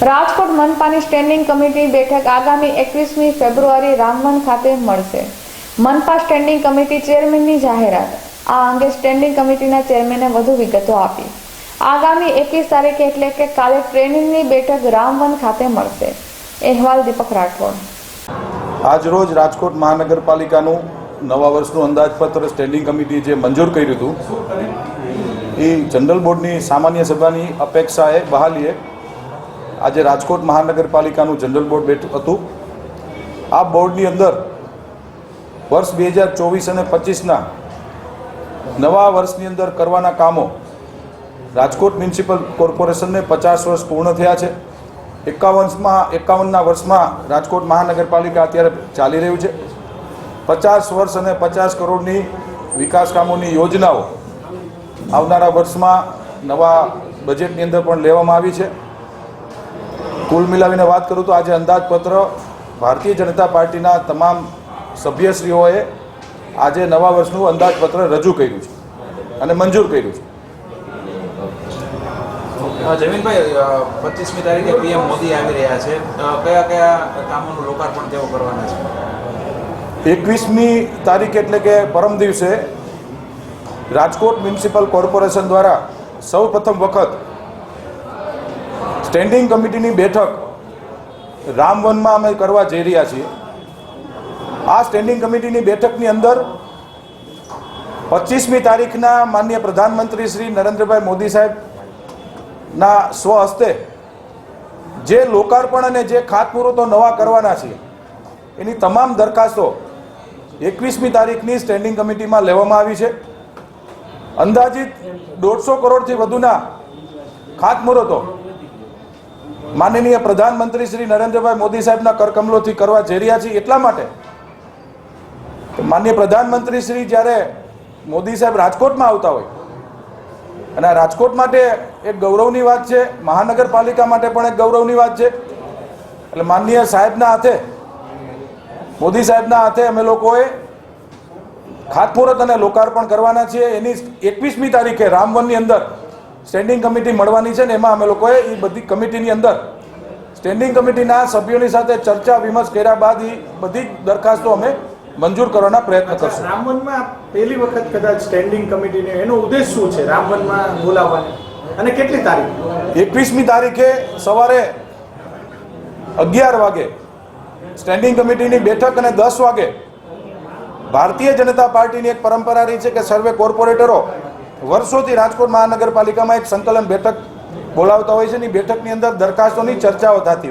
Rajkot મનપાની standing committee બેઠક આગામી એકવીસમી ફેબ્રુઆરી રામવન ખાતે મળશે. મનપા સ્ટેન્ડિંગ કમિટી ચેરમેનની જાહેરાત. આ અંગે સ્ટેન્ડિંગ કમિટીના ચેરમેને વધુ વિગતો આપી. આગામી એકવીસ તારીખે એટલે કે કાલે ટ્રેનિંગની બેઠક રામવન ખાતે મળશે. અહેવાલ દીપક રાઠોડ. આજરોજ રાજકોટ મહાનગરપાલિકાનું નવા વર્ષનું અંદાજપત્ર સ્ટેન્ડિંગ કમિટી જે મંજૂર કર્યું હતું, એ જનરલ બોર્ડની સામાન્ય સભાની અપેક્ષાએ બહાલીએ આજે રાજકોટ મહાનગરપાલિકાનું જનરલ બોર્ડ બેઠું હતું. આ બોર્ડની અંદર વર્ષ બે હજાર ચોવીસ અને પચીસના નવા વર્ષની અંદર કરવાના કામો રાજકોટ મ્યુનિસિપલ કોર્પોરેશનને પચાસ વર્ષ પૂર્ણ થયા છે. એકાવનમાં, એકાવનના વર્ષમાં રાજકોટ મહાનગરપાલિકા અત્યારે ચાલી રહ્યું છે. પચાસ વર્ષ અને પચાસ કરોડની વિકાસ કામોની યોજનાઓ આવનારા વર્ષમાં નવા બજેટની અંદર પણ લેવામાં આવી છે. કુલ મિલાવીને વાત કરું તો આજે અંદાજપત્ર ભારતીય જનતા પાર્ટીના તમામ સભ્યશ્રીઓએ આજે નવા વર્ષનું અંદાજપત્ર રજૂ કર્યું છે અને મંજૂર કર્યું છે. જમીનભાઈ પચીસમી તારીખે પીએમ મોદી આવી રહ્યા છે. કયા કયા કામોનું લોકાર્પણ તેઓ કરવાના છે? એકવીસમી તારીખ એટલે કે પરમ દિવસે રાજકોટ મ્યુનિસિપલ કોર્પોરેશન દ્વારા સૌ પ્રથમ વખત સ્ટેન્ડિંગ કમિટીની બેઠક રામવનમાં અમે કરવા જઈ રહ્યા છીએ. આ સ્ટેન્ડિંગ કમિટીની બેઠકની અંદર પચીસમી તારીખના માન્ય પ્રધાનમંત્રી શ્રી નરેન્દ્રભાઈ મોદી સાહેબના સ્વહસ્તે જે લોકાર્પણ અને જે ખાતમુહૂર્તો નવા કરવાના છે, એની તમામ દરખાસ્તો એકવીસમી તારીખની સ્ટેન્ડિંગ કમિટીમાં લેવામાં આવી છે. અંદાજિત દોઢસો કરોડથી વધુના ખાતમુહૂર્તો માનનીય પ્રધાનમંત્રી શ્રી નરેન્દ્રભાઈ મોદી સાહેબના કરકમલોથી કરવા જઈ રહ્યા છીએ એટલા માટે માન્ય પ્રધાનમંત્રી શ્રી જ્યારે મોદી સાહેબ રાજકોટમાં આવતા હોય અને આ રાજકોટ માટે એક ગૌરવની વાત છે, મહાનગરપાલિકા માટે પણ એક ગૌરવની વાત છે. એટલે માનનીય સાહેબના હાથે, મોદી સાહેબના હાથે અમે લોકોએ ખાતમુહૂર્ત અને લોકાર્પણ કરવાના છીએ. એની એકવીસમી તારીખે રામવનની અંદર સ્ટેન્ડિંગ કમિટી મળવાની છે ને એમાં અમે લોકોએ એ બધી કમિટીની અંદર સ્ટેન્ડિંગ કમિટીના સભ્યોની સાથે ચર્ચા વિમર્શ કર્યા બાદ એ બધી દરખાસ્તો અમે મંજૂર કરવાના પ્રયત્ન કરશું. રામવનમાં પહેલી વખત કદાચ સ્ટેન્ડિંગ કમિટીને એનો ઉદ્દેશ શું છે રામવનમાં બોલાવવાની? અને કેટલી તારીખ? એકવીસમી તારીખે સવારે અગિયાર વાગે સ્ટેન્ડિંગ કમિટીની બેઠક અને દસ વાગે ભારતીય જનતા પાર્ટીની એક પરંપરા રહી છે કે સર્વે કોર્પોરેટરો વર્ષોથી રાજકોટ મહાનગરપાલિકામાં એક સંકલન બેઠક બોલાવતા હોય છે ની બેઠકની અંદર દરખાસ્તોની ચર્ચાઓ થતી હોય